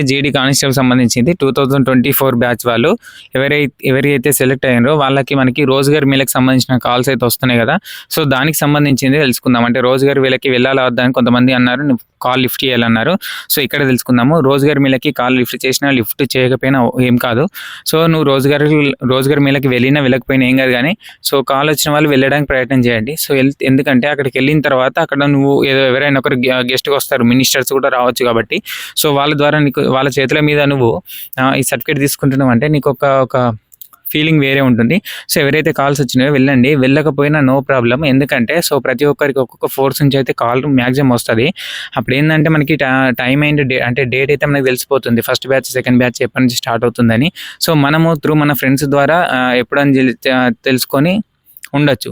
జీడీ కానిస్టేబుల్ సంబంధించింది. Two thousand twenty four batch వాళ్ళు ఎవరైతే ఎవరైతే సెలెక్ట్ అయ్యారో వాళ్ళకి మనకి రోజుగారి మీలకు సంబంధించిన కాల్స్ అయితే వస్తున్నాయి కదా. సో దానికి సంబంధించింది తెలుసుకుందాం. అంటే రోజుగారి వీళ్ళకి వెళ్ళాలా వద్దని కొంతమంది అన్నారు. కాల్ లిఫ్ట్ చేయాలన్నారు. సో ఇక్కడ తెలుసుకుందాము. రోజుగారి మీలకి కాల్ లిఫ్ట్ చేసినా లిఫ్ట్ చేయకపోయినా ఏం కాదు. సో నువ్వు రోజుగారి రోజుగారి మీలకి వెళ్ళినా వెళ్ళకపోయినా ఏం కాదు కానీ సో కాల్ వచ్చిన వాళ్ళు వెళ్ళడానికి ప్రయత్నం చేయండి. సో ఎందుకంటే అక్కడికి వెళ్ళిన తర్వాత అక్కడ నువ్వు ఏదో ఎవరైనా ఒకరు గెస్ట్గా వస్తారు. మినిస్టర్స్ కూడా రావచ్చు కాబట్టి. సో వాళ్ళ ద్వారా నీకు వాళ్ళ చేతుల మీద నువ్వు ఈ సర్టిఫికేట్ తీసుకుంటున్నావు అంటే నీకు ఒక ఒక ఫీలింగ్ వేరే ఉంటుంది. సో ఎవరైతే కాల్స్ వచ్చినాయో వెళ్ళండి. వెళ్ళకపోయినా నో ప్రాబ్లం ఎందుకంటే సో ప్రతి ఒక్కరికి ఒక్కొక్క ఫోర్స్ నుంచి అయితే కాల్ మ్యాక్సిమం వస్తుంది. అప్పుడు ఏంటంటే మనకి టైం అండ్ డే అంటే డేట్ అయితే మనకి తెలిసిపోతుంది. ఫస్ట్ బ్యాచ్ సెకండ్ బ్యాచ్ ఎప్పటి నుంచి స్టార్ట్ అవుతుందని. సో మనము త్రూ మన ఫ్రెండ్స్ ద్వారా ఎప్పుడని తెలుసుకొని ఉండొచ్చు.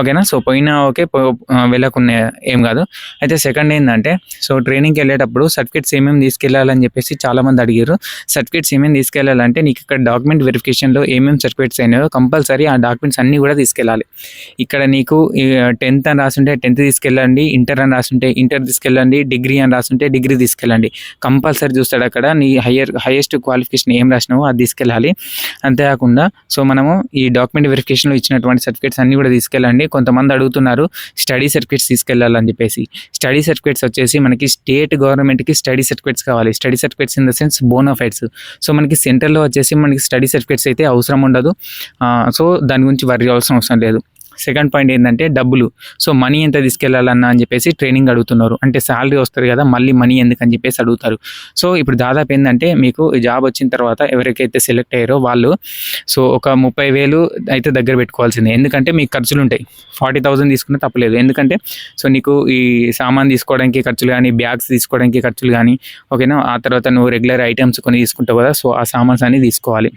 ఓకేనా? సో పోయినా ఓకే పో వెళ్ళకున్నా ఏం కాదు. అయితే సెకండ్ ఏంటంటే సో ట్రైనింగ్కి వెళ్ళేటప్పుడు సర్టిఫికేట్స్ ఏమేమి తీసుకెళ్ళాలని చెప్పేసి చాలామంది అడిగారు. సర్టిఫికేట్స్ ఏమేమి తీసుకెళ్ళాలంటే నీకు ఇక్కడ డాక్యుమెంట్ వెరిఫికేషన్లో ఏమేమి సర్టిఫికేట్స్ అయినాయో కంపల్సరీ ఆ డాక్యుమెంట్స్ అన్నీ కూడా తీసుకెళ్ళాలి. ఇక్కడ నీకు టెన్త్ అని రాసుంటే టెన్త్ తీసుకెళ్ళండి ఇంటర్ అని రాసుంటే ఇంటర్ తీసుకెళ్ళండి డిగ్రీ అని రాసుంటే డిగ్రీ తీసుకెళ్ళండి. కంపల్సరీ చూస్తాడు అక్కడ నీ హయ్యర్ హైయెస్ట్ క్వాలిఫికేషన్ ఏం రాసినావో అది తీసుకెళ్ళాలి. అంతేకాకుండా సో మనము ఈ డాక్యుమెంట్ వెరిఫికేషన్లో ఇచ్చినటువంటి సర్టిఫికేట్స్ అన్నీ కూడా తీసుకెళ్ళండి. కొంతమంది అడుగుతున్నారు స్టడీ సర్టిఫికేట్స్ తీసుకెళ్ళాలని చెప్పేసి. స్టడీ సర్టిఫికేట్స్ వచ్చేసి మనకి స్టేట్ గవర్నమెంట్కి స్టడీ సర్టిఫికేట్స్ కావాలి. Study certificates in the sense bonafides so మనకి సెంటర్లో వచ్చేసి మనకి స్టడీ సర్టిఫికేట్స్ అయితే అవసరం ఉండదు. సో దాని గురించి వరి అవసరం అవసరం లేదు. సెకండ్ పాయింట్ ఏంటంటే డబ్బులు. సో మనీ ఎంత తీసుకెళ్ళాలన్నా అని చెప్పేసి ట్రైనింగ్ అడుగుతున్నారు. అంటే శాలరీ వస్తుంది కదా మళ్ళీ మనీ ఎందుకు అని చెప్పేసి అడుగుతారు. సో ఇప్పుడు దాదాపు ఏంటంటే మీకు జాబ్ వచ్చిన తర్వాత ఎవరికైతే సెలెక్ట్ అయ్యారో వాళ్ళు సో ఒక ముప్పై వేలు అయితే దగ్గర పెట్టుకోవాల్సిందే. ఎందుకంటే మీకు ఖర్చులు ఉంటాయి. ఫార్టీ థౌసండ్ తీసుకున్న తప్పలేదు ఎందుకంటే సో నీకు ఈ సామాన్ తీసుకోవడానికి ఖర్చులు కానీ బ్యాగ్స్ తీసుకోవడానికి ఖర్చులు కానీ ఓకేనా? ఆ తర్వాత నువ్వు రెగ్యులర్ ఐటమ్స్ కొన్ని తీసుకుంటావు కదా సో ఆ సామాన్స్ అన్ని తీసుకోవాలి.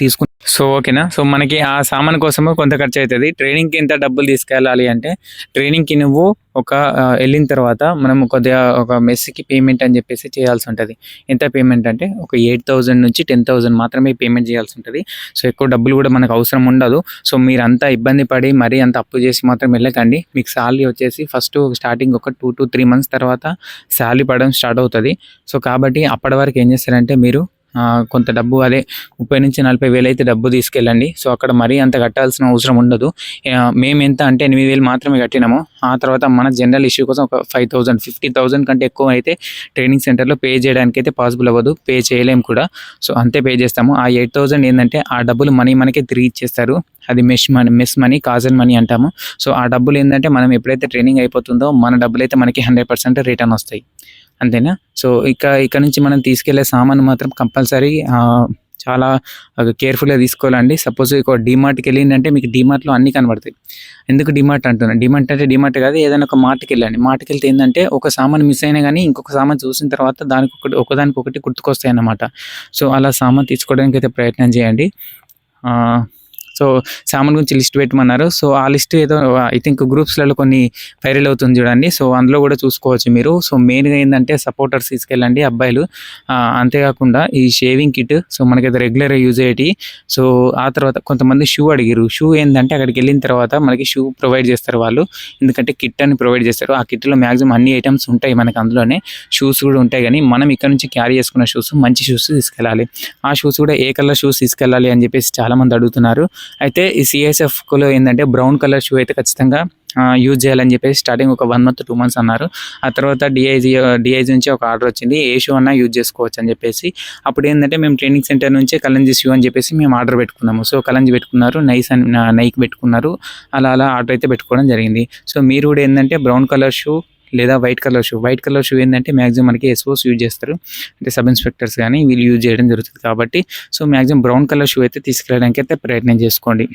తీసుకు సో ఓకేనా సో మనకి ఆ సామాన్ కోసము కొంత ఖర్చు అవుతుంది ట్రైనింగ్కి ఎంత డబ్బులు తీసుకెళ్ళాలి అంటే ట్రైనింగ్కి నువ్వు ఒక వెళ్ళిన తర్వాత మనం కొద్దిగా ఒక మెస్కి పేమెంట్ అని చెప్పేసి చేయాల్సి ఉంటుంది. ఎంత పేమెంట్ అంటే ఒక ఎయిట్ థౌజండ్ నుంచి టెన్ థౌజండ్ మాత్రమే పేమెంట్ చేయాల్సి ఉంటుంది. సో ఎక్కువ డబ్బులు కూడా మనకు అవసరం ఉండదు. సో మీరు అంతా ఇబ్బంది పడి మరీ అంత అప్పు చేసి మాత్రం వెళ్ళకండి. మీకు శాలరీ వచ్చేసి ఫస్ట్ స్టార్టింగ్ ఒక టూ టు త్రీ మంత్స్ తర్వాత శాలరీ పడడం స్టార్ట్ అవుతుంది. సో కాబట్టి అప్పటి వరకు ఏం చేస్తారంటే మీరు కొంత డబ్బు అదే ముప్పై నుంచి నలభై వేలు అయితే డబ్బు తీసుకెళ్ళండి. సో అక్కడ మరీ అంత కట్టాల్సిన అవసరం ఉండదు. మేము ఎంత అంటే ఎనిమిది వేలు మాత్రమే కట్టినాము. ఆ తర్వాత మన జనరల్ ఇష్యూ కోసం ఒక ఫైవ్ థౌసండ్ ఫిఫ్టీ థౌసండ్ కంటే ఎక్కువ అయితే ట్రైనింగ్ సెంటర్లో పే చేయడానికి అయితే పాసిబుల్ అవ్వదు. పే చేయలేము కూడా. సో అంతే పే చేస్తాము. ఆ ఎయిట్ థౌసండ్ ఏంటంటే ఆ డబ్బులు మనీ మనకి తిరిగి ఇచ్చేస్తారు. అది mesh money mess money caution money అంటాము. సో ఆ డబ్బులు ఏంటంటే మనం ఎప్పుడైతే ట్రైనింగ్ అయిపోతుందో మన డబ్బులు అయితే మనకి హండ్రెడ్ పర్సెంట్ రిటర్న్ వస్తాయి. అంతేనా? సో ఇక ఇక్కడ నుంచి మనం తీసుకెళ్ళే సామాను మాత్రం కంపల్సరీ చాలా కేర్ఫుల్గా తీసుకోవాలండి. సపోజ్ ఒక డిమార్ట్కి వెళ్ళిందంటే మీకు డిమార్ట్లో అన్నీ కనబడతాయి. ఎందుకు డిమార్ట్ అంటున్నాను డిమార్ట్ అంటే డిమార్ట్ కాదు ఏదైనా ఒక మార్ట్కి వెళ్ళండి. మార్ట్కి వెళ్తే ఏంటంటే ఒక సామాన్ మిస్ అయినా కానీ ఇంకొక సామాన్ చూసిన తర్వాత దానికి ఒకటి ఒకదానికి ఒకటి గుర్తుకొస్తాయి అన్నమాట సో అలా సామాన్ తీసుకోవడానికి అయితే ప్రయత్నం చేయండి. సో సామాన్ గురించి లిస్ట్ పెట్టమన్నారు. సో ఆ లిస్ట్ ఏదో ఐ థింక్ గ్రూప్స్లలో కొన్ని వైరల్ అవుతుంది చూడండి. సో అందులో కూడా చూసుకోవచ్చు మీరు. సో మెయిన్గా ఏంటంటే సపోర్టర్స్ తీసుకెళ్ళండి అబ్బాయిలు. అంతేకాకుండా ఈ షేవింగ్ కిట్ సో మనకైతే రెగ్యులర్గా యూజ్ అయ్యేటి. సో ఆ తర్వాత కొంతమంది షూ అడిగారు షూ ఏంటంటే అక్కడికి వెళ్ళిన తర్వాత మనకి షూ ప్రొవైడ్ చేస్తారు వాళ్ళు. ఎందుకంటే కిట్ అని ప్రొవైడ్ చేస్తారు. ఆ కిట్లో మ్యాక్సిమం అన్ని ఐటమ్స్ ఉంటాయి మనకి అందులోనే. షూస్ కూడా ఉంటాయి కానీ మనం ఇక్కడ నుంచి క్యారీ చేసుకున్న షూస్ మంచి షూస్ తీసుకెళ్ళాలి. ఆ షూస్ కూడా ఏ కలర్ షూస్ తీసుకెళ్ళాలి అని చెప్పేసి చాలామంది అడుగుతున్నారు. అయితే ఈ సిఎస్ఎఫ్లో ఏంటంటే బ్రౌన్ కలర్ షూ అయితే ఖచ్చితంగా యూజ్ చేయాలని చెప్పేసి స్టార్టింగ్ ఒక వన్ మంత్ టూ మంత్స్ అన్నారు. ఆ తర్వాత డిఐజీ డిఐజీ నుంచి ఒక ఆర్డర్ వచ్చింది. ఏ షూ అన్నా యూజ్ చేసుకోవచ్చు అని చెప్పేసి. అప్పుడు ఏంటంటే మేము ట్రైనింగ్ సెంటర్ నుంచి కలంజీ షూ అని చెప్పేసి మేము ఆర్డర్ పెట్టుకున్నాము. సో కలంజీ పెట్టుకున్నారు నైస్ అని నైక్ పెట్టుకున్నారు. అలా అలా ఆర్డర్ అయితే పెట్టుకోవడం జరిగింది. సో మీరు కూడా ఏంటంటే బ్రౌన్ కలర్ షూ లేదా white colour shoe white colour shoe ఏంటంటే మ్యాక్సిమం మనకి ఎస్ఓస్ యూజ్ చేస్తారు. అంటే సబ్ ఇన్స్పెక్టర్స్ కానీ వీళ్ళు యూజ్ చేయడం జరుగుతుంది కాబట్టి so maximum brown colour shoe అయితే తీసుకెళ్ళడానికి అయితే ప్రయత్నం చేసుకోండి.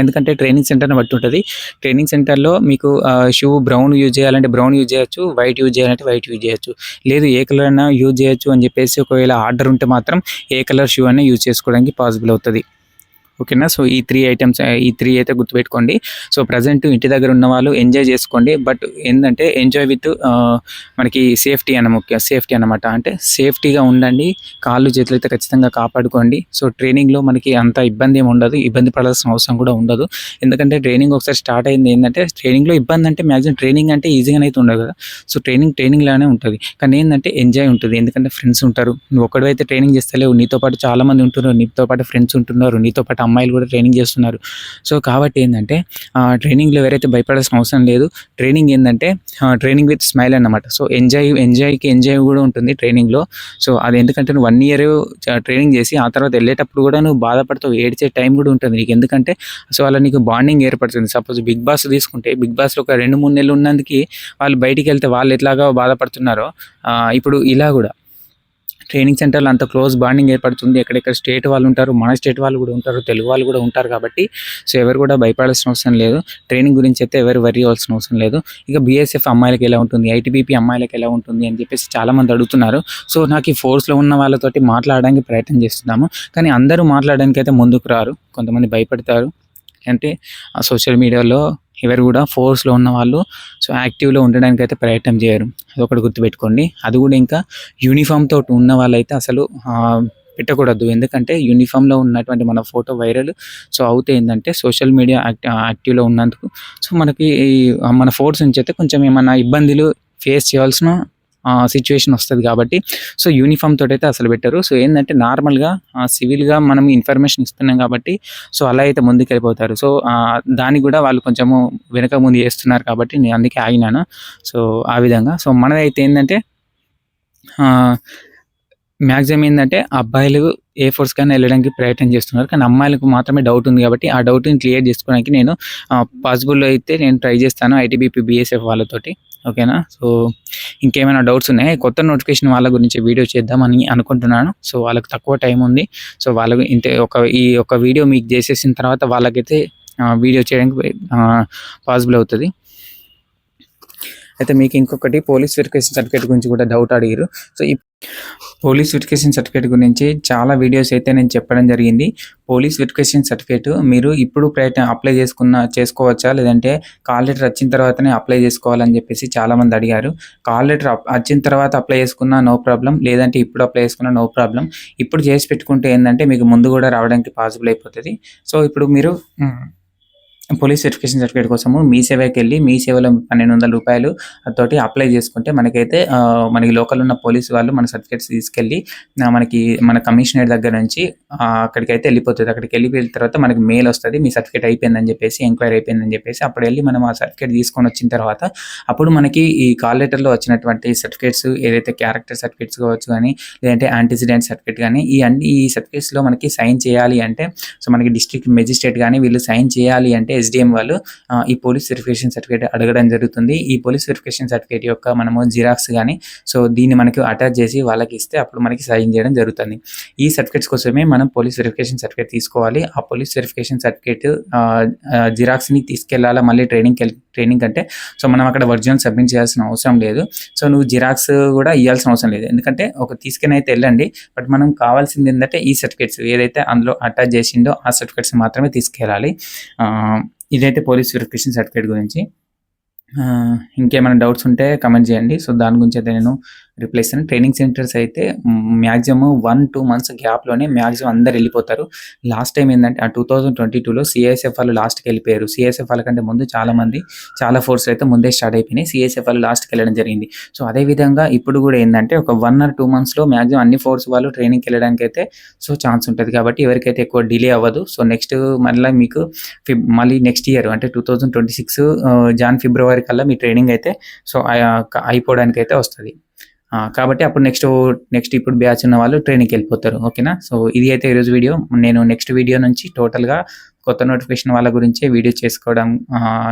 ఎందుకంటే ట్రైనింగ్ సెంటర్ని బట్టి ఉంటుంది. ట్రైనింగ్ సెంటర్లో మీకు షూ బ్రౌన్ యూజ్ చేయాలంటే బ్రౌన్ యూజ్ చేయొచ్చు వైట్ యూజ్ చేయాలంటే వైట్ యూజ్ చేయొచ్చు. లేదు ఏ కలర్ అయినా యూజ్ చేయొచ్చు అని చెప్పేసి ఒకవేళ ఆర్డర్ ఉంటే మాత్రం ఏ కలర్ షూ అయినా యూజ్ చేసుకోవడానికి పాసిబుల్ అవుతుంది. ఓకేనా? సో ఈ త్రీ ఐటమ్స్ ఈ త్రీ అయితే గుర్తుపెట్టుకోండి. సో ప్రజెంట్ ఇంటి దగ్గర ఉన్న వాళ్ళు ఎంజాయ్ చేసుకోండి. బట్ ఏంటంటే ఎంజాయ్ విత్ మనకి సేఫ్టీ అన్న ముఖ్య సేఫ్టీ అన్నమాట. అంటే సేఫ్టీగా ఉండండి. కాళ్ళు చేతులు అయితే ఖచ్చితంగా కాపాడుకోండి. సో ట్రైనింగ్లో మనకి అంత ఇబ్బంది ఏమి ఉండదు. ఇబ్బంది పడాల్సిన అవసరం కూడా ఉండదు. ఎందుకంటే ట్రైనింగ్ ఒకసారి స్టార్ట్ అయింది ఏంటంటే ట్రైనింగ్లో ఇబ్బంది అంటే మ్యాక్సిమం ట్రైనింగ్ అంటే ఈజీగానే అయితే ఉండదు కదా. సో ట్రైనింగ్ ట్రైనింగ్లానే ఉంటుంది. కానీ ఏంటంటే ఎంజాయ్ ఉంటుంది. ఎందుకంటే ఫ్రెండ్స్ ఉంటారు. నువ్వు అయితే ట్రైనింగ్ చేస్తలేవు. నీతో పాటు చాలా మంది ఉంటున్నారు. నీతో పాటు ఫ్రెండ్స్ ఉంటున్నారు. నీతో పాటు అమ్మాయిలు కూడా ట్రైనింగ్ చేస్తున్నారు. సో కాబట్టి ఏంటంటే ట్రైనింగ్లో ఎవరైతే భయపడాల్సిన అవసరం లేదు ట్రైనింగ్ ఏంటంటే ట్రైనింగ్ విత్ స్మైల్ అన్నమాట. సో ఎంజాయ్ ఎంజాయ్కి ఎంజాయ్ కూడా ఉంటుంది ట్రైనింగ్లో సో అది ఎందుకంటే నువ్వు వన్ ఇయర్ ట్రైనింగ్ చేసి ఆ తర్వాత వెళ్ళేటప్పుడు కూడా నువ్వు బాధపడతావు ఏడ్చే టైం కూడా ఉంటుంది నీకు. ఎందుకంటే సో అలా నీకు బాండింగ్ ఏర్పడుతుంది. సపోజ్ బిగ్ బాస్ తీసుకుంటే బిగ్ బాస్లో ఒక రెండు మూడు నెలలు ఉన్నందుకు వాళ్ళు బయటికి వెళ్తే వాళ్ళు ఎట్లాగా బాధపడుతున్నారో ఇప్పుడు ఇలా కూడా. ట్రైనింగ్ సెంటర్లో అంత క్లోజ్ బాండింగ్ ఏర్పడుతుంది. ఎక్కడెక్కడ స్టేట్ వాళ్ళు ఉంటారు మన స్టేట్ వాళ్ళు కూడా ఉంటారు తెలుగు వాళ్ళు కూడా ఉంటారు కాబట్టి సో ఎవరు కూడా భయపడాల్సిన అవసరం లేదు. ట్రైనింగ్ గురించి అయితే ఎవరు వరి అవ్వాల్సిన అవసరం లేదు. ఇక బీఎస్ఎఫ్ అమ్మాయిలకి ఎలా ఉంటుంది? ఐటీబీపీ అమ్మాయిలకి ఎలా ఉంటుంది? అని చెప్పేసి చాలామంది అడుగుతున్నారు. సో నాకు ఈ ఫోర్స్లో ఉన్న వాళ్ళతోటి మాట్లాడడానికి ప్రయత్నం చేస్తున్నాము. కానీ అందరూ మాట్లాడడానికి అయితే ముందుకు రారు. కొంతమంది భయపడతారు. అంటే ఆ సోషల్ మీడియాలో ఎవరు కూడా ఫోర్స్లో ఉన్న వాళ్ళు సో యాక్టివ్లో ఉండడానికి అయితే ప్రయత్నం చేయరు. అదొకటి గుర్తుపెట్టుకోండి. అది కూడా ఇంకా యూనిఫామ్తో తోటి ఉన్న వాళ్ళైతే అసలు పెట్టకూడదు. ఎందుకంటే యూనిఫామ్లో ఉన్నటువంటి మన ఫోటో వైరల్ సో అవుతే ఏంటంటే సోషల్ మీడియా యాక్ట్ యాక్టివ్లో ఉన్నందుకు సో మనకి మన ఫోర్స్ నుంచి అయితే కొంచెం ఏమైనా ఇబ్బందులు ఫేస్ చేయాల్సిన సిచ్యువేషన్ వస్తుంది కాబట్టి సో యూనిఫామ్ తోటైతే అసలు పెట్టరు. సో ఏంటంటే నార్మల్గా సివిల్గా మనం ఇన్ఫర్మేషన్ ఇస్తున్నాం కాబట్టి సో అలా అయితే ముందుకు వెళ్ళిపోతారు సో దానికి కూడా వాళ్ళు కొంచెము వెనక ముందు చేస్తున్నారు కాబట్టి నేను అందుకే ఆగినాను. సో ఆ విధంగా. సో మనదైతే ఏంటంటే మ్యాక్సిమం ఏంటంటే అబ్బాయిలు ఏ ఫోర్స్ కానీ వెళ్ళడానికి ప్రయత్నం చేస్తున్నారు. కానీ అమ్మాయిలకు మాత్రమే డౌట్ ఉంది కాబట్టి ఆ డౌట్ని క్లియర్ చేసుకోవడానికి నేను పాసిబుల్ అయితే నేను ట్రై చేస్తాను ఐటీబీపీ బీఎస్ఎఫ్ వాళ్ళతోటి. ఓకేనా? సో ఇంకేమైనా డౌట్స్ ఉన్నాయి? కొత్త నోటిఫికేషన్ వాళ్ళ గురించి వీడియో చేద్దామని అనుకుంటున్నాను. సో వాళ్ళకి తక్కువ టైం ఉంది. సో వాళ్ళకు ఇంతే ఒక ఈ ఒక వీడియో మీకు చేసేసిన తర్వాత వాళ్ళకైతే వీడియో చేయడానికి పాసిబుల్ అవుతుంది. అయితే మీకు ఇంకొకటి పోలీస్ వెరిఫికేషన్ సర్టిఫికేట్ గురించి కూడా డౌట్ అడిగారు సో ఈ పోలీస్ వెరిఫికేషన్ సర్టిఫికేట్ గురించి చాలా వీడియోస్ అయితే నేను చెప్పడం జరిగింది. పోలీస్ వెరిఫికేషన్ సర్టిఫికేట్ మీరు ఇప్పుడు ప్రయత్నం అప్లై చేసుకున్న చేసుకోవచ్చా? లేదంటే కాల్ లెటర్ వచ్చిన తర్వాతనే అప్లై చేసుకోవాలని చెప్పేసి చాలా మంది అడిగారు కాల్ లెటర్ వచ్చిన తర్వాత అప్లై చేసుకున్నా నో ప్రాబ్లం లేదంటే ఇప్పుడు అప్లై చేసుకున్నా నో ప్రాబ్లం ఇప్పుడు చేసి పెట్టుకుంటే ఏంటంటే మీకు ముందు కూడా రావడానికి పాసిబుల్ అయిపోతుంది. సో ఇప్పుడు మీరు పోలీస్ వెరిఫికేషన్ సర్టిఫికేట్ కోసము మీ సేవకి వెళ్ళి మీ సేవలో పన్నెండు వందల రూపాయలు తోటి అప్లై చేసుకుంటే మనకైతే మనకి లోకల్ ఉన్న పోలీస్ వాళ్ళు మన సర్టిఫికేట్స్ తీసుకెళ్ళి మనకి మన కమిషనర్ దగ్గర నుంచి అక్కడికి అక్కడికైతే వెళ్ళిపోతుంది. అక్కడికి వెళ్ళిపోయిన తర్వాత మనకి మెయిల్ వస్తుంది మీ సర్టిఫికేట్ అయిపోయిందని చెప్పేసి ఎంక్వైరీ అయిపోయిందని చెప్పేసి అప్పుడు వెళ్ళి మనం ఆ సర్టిఫికేట్ తీసుకొని వచ్చిన తర్వాత అప్పుడు మనకి ఈ కాల్ లెటర్లో వచ్చినటువంటి సర్టిఫికేట్స్ ఏదైతే క్యారెక్టర్ సర్టిఫికేట్స్ కావచ్చు కానీ లేదంటే యాంటిసిడెంట్ సర్టిఫికేట్ కానీ ఈ అన్ని ఈ సర్టిఫికేట్స్లో మనకి సైన్ చేయాలి అంటే సో మనకి డిస్ట్రిక్ట్ మెజిస్ట్రేట్ కానీ వీళ్ళు సైన్ చేయాలి అంటే ఎస్డిఎం వాళ్ళు ఈ పోలీస్ వెరిఫికేషన్ సర్టిఫికేట్ అడగడం జరుగుతుంది. ఈ పోలీస్ వెరిఫికేషన్ సర్టిఫికేట్ యొక్క మనము జిరాక్స్ కానీ సో దీన్ని మనకి అటాచ్ చేసి వాళ్ళకి ఇస్తే అప్పుడు మనకి సైన్ చేయడం జరుగుతుంది. ఈ సర్టిఫికేట్స్ కోసమే మనం పోలీస్ వెరిఫికేషన్ సర్టిఫికేట్ తీసుకోవాలి. ఆ పోలీస్ వెరిఫికేషన్ సర్టిఫికేట్ జిరాక్స్ని తీసుకెళ్ళాలా? మళ్ళీ ట్రైనింగ్ ట్రైనింగ్ అంటే సో మనం అక్కడ ఒరిజినల్ సబ్మిట్ చేయాల్సిన అవసరం లేదు. సో నువ్వు జిరాక్స్ కూడా ఇవ్వాల్సిన అవసరం లేదు. ఎందుకంటే ఒక తీసుకుని అయితే వెళ్ళండి. బట్ మనం కావాల్సింది ఏంటంటే ఈ సర్టిఫికేట్స్ ఏదైతే అందులో అటాచ్ చేసిండో ఆ సర్టిఫికేట్స్ మాత్రమే తీసుకెళ్ళాలి. ఇదైతే పోలీస్ వెరిఫికేషన్ సర్టిఫికేట్ గురించి. ఇంకేమైనా డౌట్స్ ఉంటే కమెంట్ చేయండి. సో దాని గురించి అయితే నేను రిప్లేస్ అని. ట్రైనింగ్ సెంటర్స్ అయితే మ్యాక్సిమం వన్ టూ మంత్స్ గ్యాప్లోనే మ్యాక్సిమం అందరు వెళ్ళిపోతారు. లాస్ట్ టైం ఏంటంటే ఆ టూ థౌజండ్ ట్వంటీ టూలో సిఎస్ఎఫ్ వాళ్ళు లాస్ట్కి వెళ్ళిపోయారు. సిఎస్ఎఫ్ వాళ్ళ కంటే ముందు చాలా మంది చాలా ఫోర్స్ అయితే ముందే స్టార్ట్ అయిపోయినాయి. సిఎస్ఎఫ్ వాళ్ళు లాస్ట్కి వెళ్ళడం జరిగింది. సో అదే విధంగా ఇప్పుడు కూడా ఏంటంటే ఒక వన్ ఆర్ టూ మంత్స్లో మ్యాక్సిమం అన్ని ఫోర్స్ వాళ్ళు ట్రైనింగ్కి వెళ్ళడానికి అయితే సో ఛాన్స్ ఉంటుంది. కాబట్టి ఎవరికైతే ఎక్కువ డిలే అవ్వదు. సో నెక్స్ట్ మళ్ళీ మీకు ఫిబ్ మళ్ళీ నెక్స్ట్ ఇయర్ అంటే two thousand twenty six Jan February కల్లా మీ ట్రైనింగ్ అయితే సో అయిపోవడానికి అయితే వస్తుంది. కాబట్టి అప్పుడు నెక్స్ట్ నెక్స్ట్ ఇప్పుడు బ్యాచ్ ఉన్న వాళ్ళు ట్రైనింగ్కి వెళ్ళిపోతారు ఓకేనా సో ఇది అయితే ఈరోజు వీడియో నేను నెక్స్ట్ వీడియో నుంచి టోటల్గా కొత్త నోటిఫికేషన్ వాళ్ళ గురించే వీడియో చేసుకోవడం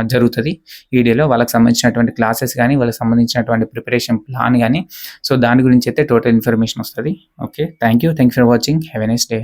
జరుగుతుంది. వీడియోలో వాళ్ళకి సంబంధించినటువంటి క్లాసెస్ కానీ వాళ్ళకి సంబంధించినటువంటి ప్రిపరేషన్ ప్లాన్ కానీ సో దాని గురించి అయితే టోటల్ ఇన్ఫర్మేషన్ వస్తుంది okay thank you thank for watching have a nice day